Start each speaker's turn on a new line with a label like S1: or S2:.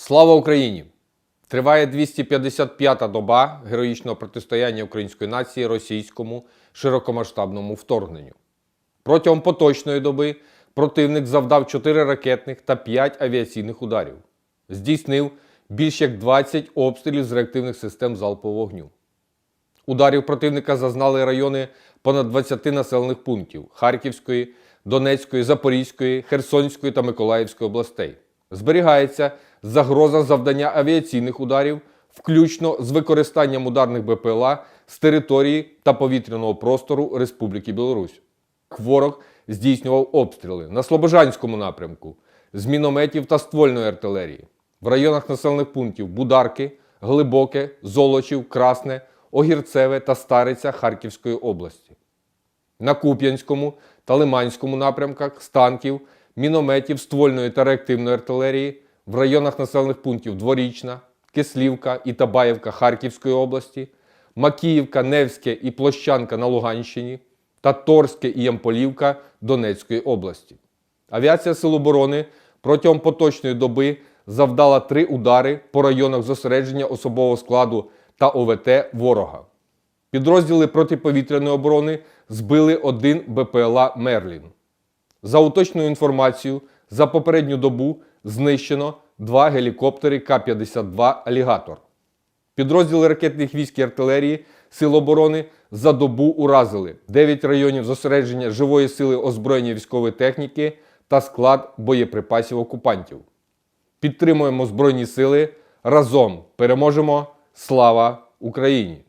S1: Слава Україні! Триває 255-та доба героїчного протистояння української нації російському широкомасштабному вторгненню. Протягом поточної доби противник завдав 4 ракетних та 5 авіаційних ударів. Здійснив більш як 20 обстрілів з реактивних систем залпового вогню. Ударів противника зазнали райони понад 20 населених пунктів Харківської, Донецької, Запорізької, Херсонської та Миколаївської областей. Зберігається загроза завдання авіаційних ударів, включно з використанням ударних БПЛА з території та повітряного простору Республіки Білорусь. Ворог здійснював обстріли на Слобожанському напрямку з мінометів та ствольної артилерії. В районах населених пунктів Бударки, Глибоке, Золочів, Красне, Огірцеве та Стариця Харківської області. На Куп'янському та Лиманському напрямках з танків, мінометів, ствольної та реактивної артилерії в районах населених пунктів Дворічна, Кислівка і Табаєвка Харківської області, Макіївка, Невське і Площанка на Луганщині та Торське і Ямполівка Донецької області. Авіація Сил оборони протягом поточної доби завдала три удари по районах зосередження особового складу та ОВТ ворога. Підрозділи протиповітряної оборони збили один БПЛА Мерлін. За уточною інформацією, за попередню добу знищено два гелікоптери К-52 Алігатор. Підрозділи ракетних військ і артилерії Сил оборони за добу уразили 9 районів зосередження живої сили озброєння військової техніки та склад боєприпасів окупантів. Підтримуємо Збройні сили. Разом переможемо! Слава Україні!